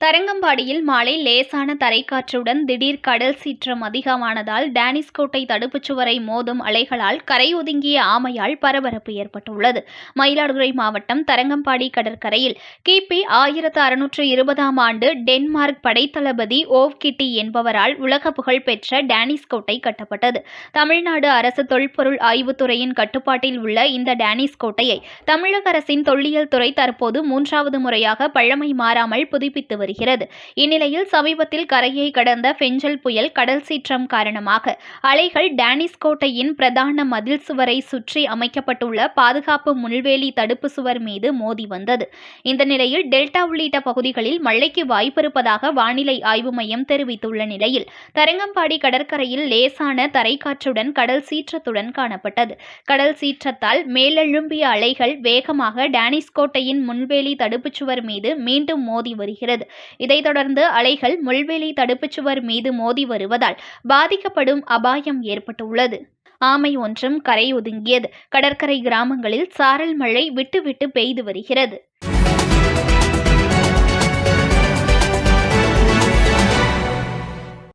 தரங்கம்பாடியில் மாலை லேசான தரைக்காற்றுடன் திடீர் கடல் சீற்றம் அதிகமானதால் டேனிஸ்கோட்டை தடுப்புச் சுவரை மோதும் அலைகளால் கரை ஒதுங்கிய ஆமையால் பரபரப்பு ஏற்பட்டுள்ளது. மயிலாடுதுறை மாவட்டம் தரங்கம்பாடி கடற்கரையில் கிபி ஆயிரத்து அறுநூற்று இருபதாம் ஆண்டு டென்மார்க் படைத்தளபதி ஓவ் கிட்டி என்பவரால் உலக புகழ் பெற்ற டேனிஸ்கோட்டை கட்டப்பட்டது. தமிழ்நாடு அரசு தொல்பொருள் ஆய்வுத்துறையின் கட்டுப்பாட்டில் உள்ள இந்த டேனிஸ்கோட்டையை தமிழக அரசின் தொல்லியல் துறை தற்போது மூன்றாவது முறையாக பழமை மாறாமல் புதுப்பித்து வருகிறது. இந்நிலையில் சமீபத்தில் கரையை கடந்த பெஞ்சல் புயல் கடல் சீற்றம் காரணமாக அலைகள் டேனிஸ் கோட்டையின் பிரதான மதில் சுவரை சுற்றி அமைக்கப்பட்டுள்ள பாதுகாப்பு முள்வேலி தடுப்பு சுவர் மீது மோதி வந்தது. இந்த நிலையில் டெல்டா உள்ளிட்ட பகுதிகளில் மழைக்கு வாய்ப்பிருப்பதாக வானிலை ஆய்வு மையம் தெரிவித்துள்ள நிலையில் தரங்கம்பாடி கடற்கரையில் லேசான தரைக்காற்றுடன் கடல் சீற்றத்துடன் காணப்பட்டது. கடல் சீற்றத்தால் மேலெழும்பிய அலைகள் வேகமாக டேனிஸ் கோட்டையின் முன்வேலி தடுப்புச் சுவர் மீது மீண்டும் மோதி வருகிறது. இதைத் தொடர்ந்து அலைகள் முள்வேலி தடுப்புச் சுவர் மீது மோதி வருவதால் பாதிக்கப்படும் அபாயம் ஏற்பட்டுள்ளது. ஆமை ஒன்றும் கரை ஒதுங்கியது. கடற்கரை கிராமங்களில் சாரல் மழை விட்டு விட்டு பெய்து வருகிறது.